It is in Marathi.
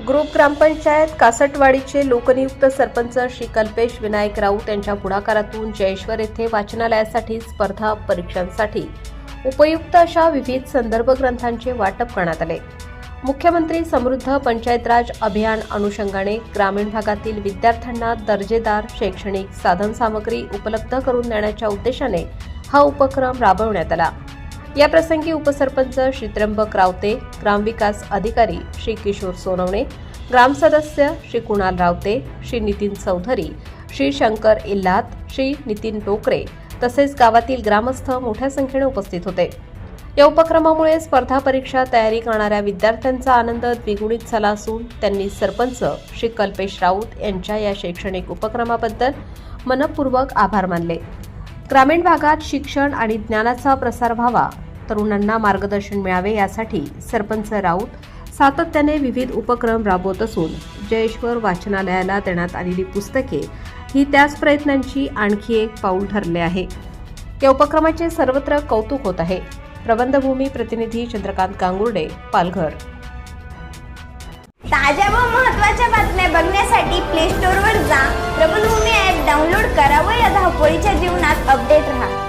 ग्रुप ग्रामपंचायत कासटवाडीचे लोकनियुक्त सरपंच श्री कल्पेश विनायक राऊत यांच्या पुढाकारातून जयेश्वर येथे वाचनालयासाठी स्पर्धा परीक्षांसाठी. उपयुक्त अशा विविध संदर्भ ग्रंथांचे वाटप करण्यात आले. मुख्यमंत्री समृद्ध पंचायत राज अभियान अनुषंगाने ग्रामीण भागातील विद्यार्थ्यांना दर्जेदार शैक्षणिक साधनसामग्री उपलब्ध करून देण्याच्या उद्देशाने हा उपक्रम राबवण्यात आला. या प्रसंगी उपसरपंच श्री त्र्यंबक रावते ग्रामविकास अधिकारी श्री किशोर सोनवणे ग्रामसदस्य श्री कुणाल रावते श्री नितीन चौधरी श्री शंकर इल्लात श्री नितीन टोकरे तसेच गावातील ग्रामस्थ मोठ्या संख्येने उपस्थित होते. या उपक्रमामुळे स्पर्धा परीक्षा तयारी करणाऱ्या विद्यार्थ्यांचा आनंद द्विगुणित झाला असून त्यांनी सरपंच श्री कल्पेश राऊत यांच्या या शैक्षणिक उपक्रमाबद्दल मनपूर्वक आभार मानले. ग्रामीण भागात शिक्षण आणि ज्ञानाचा प्रसार व्हावा तरुणांना मार्गदर्शन मिळावे यासाठी सरपंच राऊत सातत्याने विविध उपक्रम राबवत असून जयेश्वर वाचनालयाला देण्यात आलेली पुस्तके ही त्याच प्रयत्नांची आणखी एक पाऊल ठरले आहे. या उपक्रमाचे सर्वत्र कौतुक होत आहे. प्रबंधभूमी प्रतिनिधी चंद्रकांत गांगुर्डे पालघर. ताज्या व महत्त्वाच्या बातम्या बघण्यासाठी प्ले स्टोअरवर जा. प्रबलभूमी ॲप डाउनलोड करा व या धावपळीच्या जीवनात अपडेट राहा.